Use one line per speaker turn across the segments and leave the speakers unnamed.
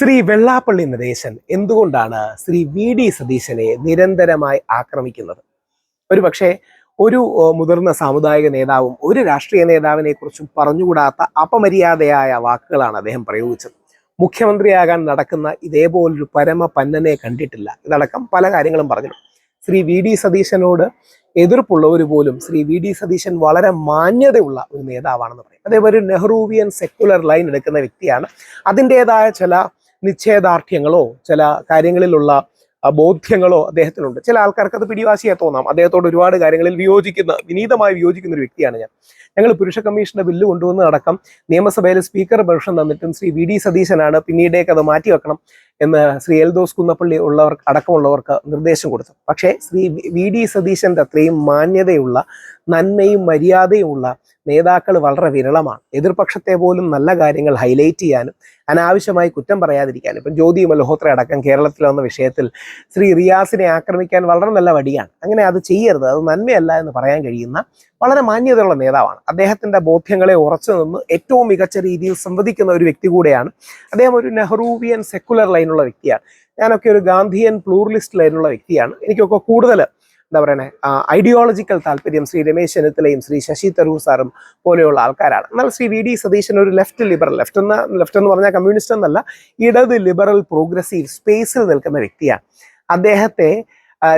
ശ്രീ വെള്ളാപ്പള്ളി നടേശൻ എന്തുകൊണ്ടാണ് Shri V D സതീശനെ നിരന്തരമായി ആക്രമിക്കുന്നത്? ഒരു പക്ഷേ ഒരു മുതിർന്ന സാമുദായിക നേതാവും ഒരു രാഷ്ട്രീയ നേതാവിനെ കുറിച്ചും പറഞ്ഞുകൂടാത്ത അപമര്യാദയായ വാക്കുകളാണ് അദ്ദേഹം പ്രയോഗിച്ചത്. മുഖ്യമന്ത്രിയാകാൻ നടക്കുന്ന ഇതേപോലൊരു പരമ പന്നനെ കണ്ടിട്ടില്ല. ഇതടക്കം പല കാര്യങ്ങളും പറഞ്ഞു ശ്രീ വി ഡി സതീശനോട് എതിർപ്പുള്ളവർ പോലും ശ്രീ വി ഡി സതീശൻ വളരെ മാന്യതയുള്ള ഒരു നേതാവാണെന്ന് പറയും. അതേപോലെ നെഹ്റൂവിയൻ സെക്കുലർ ലൈൻ എടുക്കുന്ന വ്യക്തിയാണ്. അതിന്റെതായ ചില നിശ്ചയദാർഢ്യങ്ങളോ ചില കാര്യങ്ങളിലുള്ള ബോധ്യങ്ങളോ അദ്ദേഹത്തിനുണ്ട്. ചില ആൾക്കാർക്ക് അത് പിടിവാശിയായി തോന്നാം. അദ്ദേഹത്തോട് ഒരുപാട് കാര്യങ്ങളിൽ വിയോജിക്കുന്ന വിനീതമായി വിയോജിക്കുന്ന ഒരു വ്യക്തിയാണ് ഞാൻ. ഞങ്ങൾ പുരുഷ കമ്മീഷന്റെ ബില്ല് കൊണ്ടുവന്ന് അടക്കം നിയമസഭയിൽ സ്പീക്കർ പെർഷൻ തന്നിട്ടും ശ്രീ വി ഡി സതീശനാണ് പിന്നീടേക്ക് അത് മാറ്റിവെക്കണം. എന്ന് ശ്രീ എൽദോസ് കുന്നപ്പള്ളി ഉള്ളവർ അടക്കമുള്ളവർക്ക് നിർദ്ദേശം കൊടുത്തു. പക്ഷേ ശ്രീ വി ഡി സതീശന്റെ അത്രയും മാന്യതയുള്ള നന്മയും മര്യാദയുമുള്ള നേതാക്കൾ വളരെ വിരളമാണ്. എതിർപക്ഷത്തെ പോലും നല്ല കാര്യങ്ങൾ ഹൈലൈറ്റ് ചെയ്യാനും അനാവശ്യമായി കുറ്റം പറയാതിരിക്കാനും. ഇപ്പം ജ്യോതി മൽഹോത്ര അടക്കം കേരളത്തിൽ വന്ന വിഷയത്തിൽ ശ്രീ റിയാസിനെ ആക്രമിക്കാൻ വളരെ നല്ല വടിയാണ്. അങ്ങനെ അത് ചെയ്യരുത്. അത് നന്മയല്ല എന്ന് പറയാൻ കഴിയുന്ന വളരെ മാന്യതയുള്ള നേതാവാണ്. അദ്ദേഹത്തിന്റെ ബോധ്യങ്ങളെ ഉറച്ചു നിന്ന് ഏറ്റവും മികച്ച രീതിയിൽ സംവദിക്കുന്ന ഒരു വ്യക്തി കൂടെയാണ്. അദ്ദേഹം ഒരു നെഹ്റൂവിയൻ സെക്കുലർ ലൈനുള്ള വ്യക്തിയാണ്. ഞാനൊക്കെ ഒരു ഗാന്ധിയൻ പ്ലൂറലിസ്റ്റ് ലൈനുള്ള വ്യക്തിയാണ്. എനിക്കൊക്കെ കൂടുതൽ എന്താ പറയണേ ഐഡിയോളജിക്കൽ താല്പര്യം ശ്രീ രമേശ് ചെന്നിത്തലയും ശ്രീ ശശി തരൂർ സാറും പോലെയുള്ള ആൾക്കാരാണ്. എന്നാൽ ശ്രീ വി ഡി സതീശൻ ഒരു ലെഫ്റ്റ് ലിബറൽ ലെഫ്റ്റ് എന്ന ലെഫ്റ്റ് എന്ന് പറഞ്ഞാൽ കമ്മ്യൂണിസ്റ്റ് എന്നല്ല ഇടത് ലിബറൽ പ്രോഗ്രസീവ് സ്പേസിൽ നിൽക്കുന്ന വ്യക്തിയാണ്. അദ്ദേഹത്തെ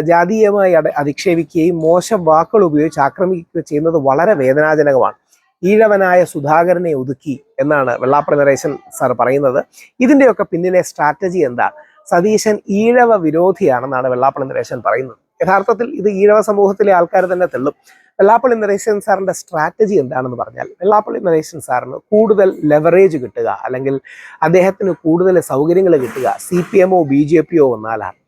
ജാതീയമായി അധിക്ഷേപിക്കുകയും മോശം വാക്കുകൾ ഉപയോഗിച്ച് ആക്രമിക്കുകയും ചെയ്യുന്നത് വളരെ വേദനാജനകമാണ്. ഈഴവനായ സുധാകരനെ ഒതുക്കി എന്നാണ് വെള്ളാപ്പള്ളി നരേശൻ സാർ പറയുന്നത്. ഇതിന്റെയൊക്കെ പിന്നിലെ സ്ട്രാറ്റജി എന്താണ് സതീശൻ ഈഴവ വിരോധിയാണെന്നാണ് വെള്ളാപ്പള്ളി നരേശൻ പറയുന്നത്. യഥാർത്ഥത്തിൽ ഇത് ഈഴവ സമൂഹത്തിലെ ആൾക്കാർ തന്നെ തെള്ളും. വെള്ളാപ്പള്ളി നരേശൻ സാറിന്റെ സ്ട്രാറ്റജി എന്താണെന്ന് പറഞ്ഞാൽ വെള്ളാപ്പള്ളി നരേശൻ സാറിന് കൂടുതൽ ലെവറേജ് കിട്ടുക അല്ലെങ്കിൽ അദ്ദേഹത്തിന് കൂടുതൽ സൗകര്യങ്ങൾ കിട്ടുക. സി പി എമ്മോ ബി ജെ പിയോ വന്നാലാണ്.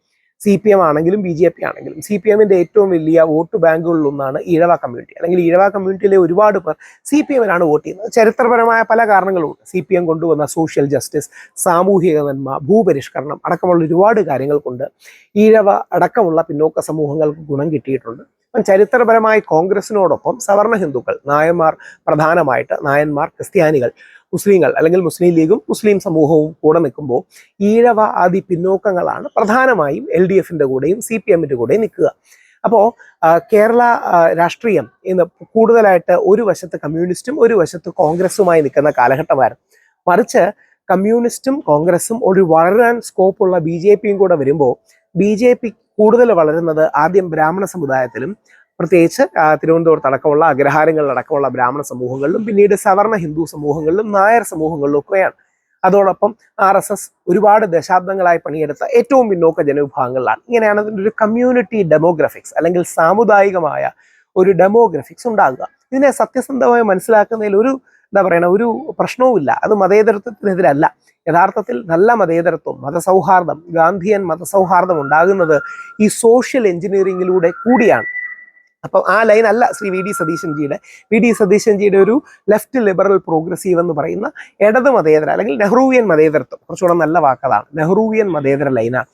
സി പി എം ആണെങ്കിലും ബി ജെ പി ആണെങ്കിലും സി പി എമ്മിന്റെ ഏറ്റവും വലിയ വോട്ട് ബാങ്കുകളിലൊന്നാണ് ഈഴവ കമ്മ്യൂണിറ്റി. അല്ലെങ്കിൽ ഈഴവ കമ്മ്യൂണിറ്റിയിലെ ഒരുപാട് പേർ സി പി എമ്മിനാണ് വോട്ട് ചെയ്യുന്നത്. ചരിത്രപരമായ പല കാരണങ്ങളുണ്ട്. സി പി എം കൊണ്ടുവന്ന സോഷ്യൽ ജസ്റ്റിസ് സാമൂഹിക നന്മ ഭൂപരിഷ്കരണം അടക്കമുള്ള ഒരുപാട് കാര്യങ്ങൾ കൊണ്ട് ഈഴവ അടക്കമുള്ള പിന്നോക്ക സമൂഹങ്ങൾക്ക് ഗുണം കിട്ടിയിട്ടുണ്ട്. ചരിത്രപരമായി കോൺഗ്രസിനോടൊപ്പം സവർണ ഹിന്ദുക്കൾ നായന്മാർ പ്രധാനമായിട്ട് നായന്മാർ ക്രിസ്ത്യാനികൾ മുസ്ലിങ്ങൾ അല്ലെങ്കിൽ മുസ്ലിം ലീഗും മുസ്ലിം സമൂഹവും കൂടെ നിൽക്കുമ്പോൾ ഈഴവ ആദി പിന്നോക്കങ്ങളാണ് പ്രധാനമായും എൽ ഡി എഫിന്റെ കൂടെയും സി പി എമ്മിന്റെ കൂടെയും നിൽക്കുക. അപ്പോൾ കേരള രാഷ്ട്രീയം ഇന്ന് കൂടുതലായിട്ട് ഒരു വശത്ത് കമ്മ്യൂണിസ്റ്റും ഒരു വശത്ത് കോൺഗ്രസുമായി നിൽക്കുന്ന കാലഘട്ടമായിരുന്നു. മറിച്ച് കമ്മ്യൂണിസ്റ്റും കോൺഗ്രസും ഒരു വളരാൻ സ്കോപ്പുള്ള ബി ജെ പിയും കൂടെ വരുമ്പോൾ ബി ജെ പി കൂടുതൽ വളരുന്നത് ആദ്യം ബ്രാഹ്മണ സമുദായത്തിലും പ്രത്യേകിച്ച് തിരുവനന്തപുരത്ത് അടക്കമുള്ള അഗ്രഹാരങ്ങളിലടക്കമുള്ള ബ്രാഹ്മണ സമൂഹങ്ങളിലും പിന്നീട് സവർണ ഹിന്ദു സമൂഹങ്ങളിലും നായർ സമൂഹങ്ങളിലും ഒക്കെയാണ്. അതോടൊപ്പം ആർ എസ് എസ് ഒരുപാട് ദശാബ്ദങ്ങളായി പണിയെടുത്ത ഏറ്റവും പിന്നോക്ക ജനവിഭാഗങ്ങളിലാണ്. ഇങ്ങനെയാണ് അതിന്റെ ഒരു കമ്മ്യൂണിറ്റി ഡെമോഗ്രഫിക്സ് അല്ലെങ്കിൽ സാമുദായികമായ ഒരു ഡെമോഗ്രഫിക്സ് ഉണ്ടാകുക. ഇതിനെ സത്യസന്ധമായി മനസ്സിലാക്കുന്നതിൽ ഒരു എന്താ പറയണ ഒരു പ്രശ്നവുമില്ല. അത് മതേതരത്വത്തിനെതിരല്ല. യഥാർത്ഥത്തിൽ നല്ല മതേതരത്വം മതസൗഹാർദ്ദം ഗാന്ധിയൻ മതസൗഹാർദ്ദം ഉണ്ടാകുന്നത് ഈ സോഷ്യൽ എഞ്ചിനീയറിംഗിലൂടെ കൂടിയാണ്. അപ്പം ആ ലൈൻ അല്ല ശ്രീ വി ഡി സതീശൻജിയുടെ. വി ഡി സതീശൻജിയുടെ ഒരു ലെഫ്റ്റ് ലിബറൽ പ്രോഗ്രസീവ് എന്ന് പറയുന്ന ഇടത് മതേതര അല്ലെങ്കിൽ നെഹ്റൂവിയൻ മതേതരത്വം. കുറച്ചുകൂടെ നല്ല വാക്കതാണ്. നെഹ്റൂവിയൻ മതേതര ലൈനാണ്.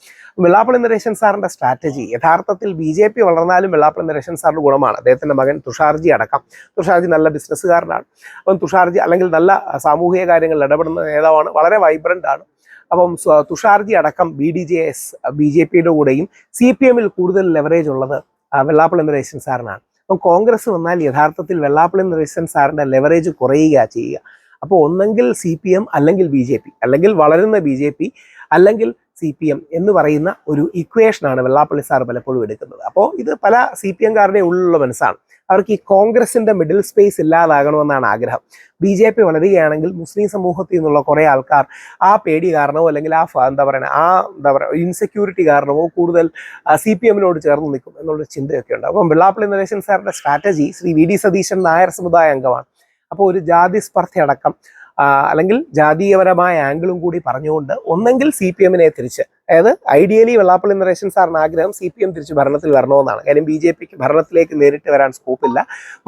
വെള്ളാപ്പള്ളി നരേശൻ സാറിന്റെ സ്ട്രാറ്റജി യഥാർത്ഥത്തിൽ ബി ജെ പി വളർന്നാലും വെള്ളാപ്പള്ളി നരേശൻ സാറിന്റെ ഗുണമാണ്. അദ്ദേഹത്തിന്റെ മകൻ തുഷാർജി അടക്കം. തുഷാർജി നല്ല ബിസിനസ്സുകാരനാണ്. അപ്പം തുഷാർജി അല്ലെങ്കിൽ നല്ല സാമൂഹിക കാര്യങ്ങളിൽ ഇടപെടുന്ന നേതാവാണ്. വളരെ വൈബ്രന്റ് ആണ്. അപ്പം തുഷാർജി അടക്കം B D J S B J പിയുടെ കൂടെയും സി പി എമ്മിൽ കൂടുതൽ ലെവറേജ് ഉള്ളത് വെള്ളാപ്പള്ളി നരേശൻ സാറിനാണ് അപ്പം കോൺഗ്രസ് വന്നാൽ യഥാർത്ഥത്തിൽ വെള്ളാപ്പള്ളി നരേശൻ സാറിന്റെ ലെവറേജ് കുറയുക ചെയ്യുക. അപ്പോൾ ഒന്നെങ്കിൽ സി പി എം അല്ലെങ്കിൽ ബി ജെ പി അല്ലെങ്കിൽ വളരുന്ന ബി ജെ പി അല്ലെങ്കിൽ സി പി എം എന്ന് പറയുന്ന ഒരു ഇക്വേഷനാണ് വെള്ളാപ്പള്ളി സാർ പലപ്പോഴും എടുക്കുന്നത്. അപ്പോൾ ഇത് പല സി പി എംകാരുടെ ഉള്ളിലുള്ള മനസ്സാണ്. അവർക്ക് ഈ കോൺഗ്രസിന്റെ മിഡിൽ സ്പേസ് ഇല്ലാതാകണമെന്നാണ് ആഗ്രഹം. ബി ജെ പി വളരുകയാണെങ്കിൽ മുസ്ലിം സമൂഹത്തിൽ നിന്നുള്ള കുറേ ആൾക്കാർ ആ പേടി കാരണമോ അല്ലെങ്കിൽ ആ എന്താ പറയുക ആ എന്താ പറയുക ഇൻസെക്യൂരിറ്റി കാരണമോ കൂടുതൽ സി പി എമ്മിനോട് ചേർന്ന് നിൽക്കും എന്നുള്ള ചിന്തയൊക്കെ ഉണ്ട്. അപ്പം വെള്ളാപ്പള്ളി നരേശൻ സാറിന്റെ strategy Shri V D Satheesan Nair സമുദായ അംഗമാണ്. അപ്പോൾ ഒരു ജാതി സ്പർദ്ധയടക്കം അല്ലെങ്കിൽ ജാതീയപരമായ ആംഗിളും കൂടി പറഞ്ഞുകൊണ്ട് ഒന്നെങ്കിൽ സി പി എമ്മിനെ തിരിച്ച്. അതായത് ഐഡിയലി വെള്ളാപ്പള്ളി നരേശൻ സാറിന് ആഗ്രഹം സി പി എം തിരിച്ച് ഭരണത്തിൽ വരണമെന്നാണ്. കാര്യം ബി ജെ പിക്ക് ഭരണത്തിലേക്ക് നേരിട്ട് വരാൻ സ്കോപ്പില്ല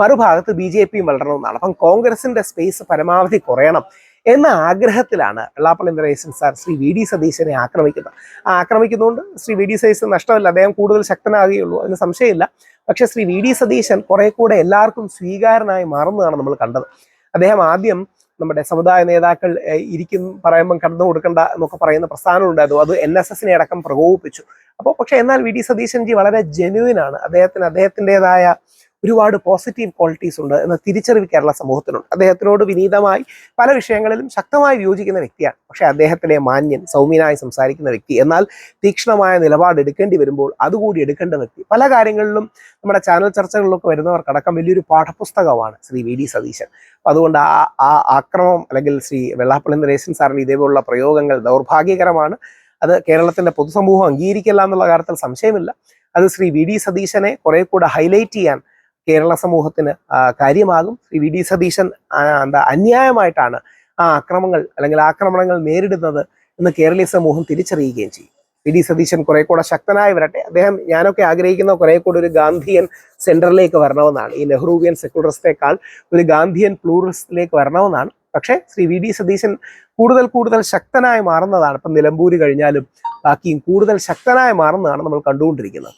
മറുഭാഗത്ത് ബി ജെ പിയും വളരണമെന്നാണ്. അപ്പം കോൺഗ്രസിന്റെ സ്പേസ് പരമാവധി കുറയണം എന്ന ആഗ്രഹത്തിലാണ് Vellappally Naresan sir Shri V D സതീശനെ ആക്രമിക്കുന്നത്. ആ ആക്രമിക്കുന്നതുകൊണ്ട് ശ്രീ വി ഡി സതീശൻ നഷ്ടമല്ല. അദ്ദേഹം കൂടുതൽ ശക്തനാകുകയുള്ളൂ. അതിന് സംശയമില്ല. പക്ഷേ ശ്രീ വി ഡി സതീശൻ കുറെ കൂടെ എല്ലാവർക്കും സ്വീകാരനായി മാറുന്നതാണ് നമ്മൾ കണ്ടത്. അദ്ദേഹം ആദ്യം നമ്മുടെ സമുദായ നേതാക്കൾ ഇരിക്കും പറയുമ്പം കടന്നു കൊടുക്കണ്ട എന്നൊക്കെ പറയുന്ന പ്രസ്ഥാനം ഉണ്ടായിരുന്നു അത് എൻ എസ് എസിനെ അടക്കം പ്രകോപിപ്പിച്ചു. അപ്പോൾ പക്ഷേ എന്നാൽ വി. ഡി. സതീശൻ ജി വളരെ ജെന്യുവിൻ ആണ്. അദ്ദേഹത്തിന് അദ്ദേഹത്തിന്റെതായ ഒരുപാട് പോസിറ്റീവ് ക്വാളിറ്റീസ് ഉണ്ട് എന്ന തിരിച്ചറിവ് കേരള സമൂഹത്തിനുണ്ട്. അദ്ദേഹത്തിനോട് വിനീതമായി പല വിഷയങ്ങളിലും ശക്തമായി വിയോജിക്കുന്ന വ്യക്തിയാണ്. പക്ഷേ അദ്ദേഹത്തിലെ മാന്യൻ സൗമ്യനായി സംസാരിക്കുന്ന വ്യക്തി എന്നാൽ തീക്ഷ്ണമായ നിലപാട് എടുക്കേണ്ടി വരുമ്പോൾ അതുകൂടി എടുക്കേണ്ട വ്യക്തി. പല കാര്യങ്ങളിലും നമ്മുടെ ചാനൽ ചർച്ചകളിലൊക്കെ വരുന്നവർക്കടക്കം വലിയൊരു പാഠപുസ്തകമാണ് ശ്രീ വി ഡി സതീശൻ. അതുകൊണ്ട് ആ ആ ആക്രമം അല്ലെങ്കിൽ ശ്രീ വെള്ളാപ്പള്ളി നരേശൻ സാറിന് ഇതേപോലുള്ള പ്രയോഗങ്ങൾ ദൗർഭാഗ്യകരമാണ്. അത് കേരളത്തിന്റെ പൊതുസമൂഹം അംഗീകരിക്കില്ല എന്നുള്ള കാര്യത്തിൽ സംശയമില്ല. അത് ശ്രീ വി ഡി സതീശനെ കുറെ കൂടെ ഹൈലൈറ്റ് ചെയ്യാൻ കേരള സമൂഹത്തിന് കാര്യമാകും. ശ്രീ വി ഡി സതീശൻ എന്താ അന്യായമായിട്ടാണ് ആ അക്രമങ്ങൾ അല്ലെങ്കിൽ ആക്രമണങ്ങൾ നേരിടുന്നത് എന്ന് കേരളീയ സമൂഹം തിരിച്ചറിയുകയും ചെയ്യും. വി ഡി സതീശൻ കുറെ കൂടെ ശക്തനായി വരട്ടെ. അദ്ദേഹം ഞാനൊക്കെ ആഗ്രഹിക്കുന്ന കുറെ കൂടെ ഒരു ഗാന്ധിയൻ സെന്ററിലേക്ക് വരണമെന്നാണ്. ഈ നെഹ്റുവിയൻ സെക്യുലറിസ്റ്റേക്കാൾ ഒരു ഗാന്ധിയൻ പ്ലൂറിസ്റ്റിലേക്ക് വരണമെന്നാണ്. പക്ഷേ ശ്രീ വി ഡി സതീശൻ കൂടുതൽ കൂടുതൽ ശക്തനായി മാറുന്നതാണ്. ഇപ്പം നിലമ്പൂര് കഴിഞ്ഞാലും ബാക്കിയും കൂടുതൽ ശക്തനായി മാറുന്നതാണ് നമ്മൾ കണ്ടുകൊണ്ടിരിക്കുന്നത്.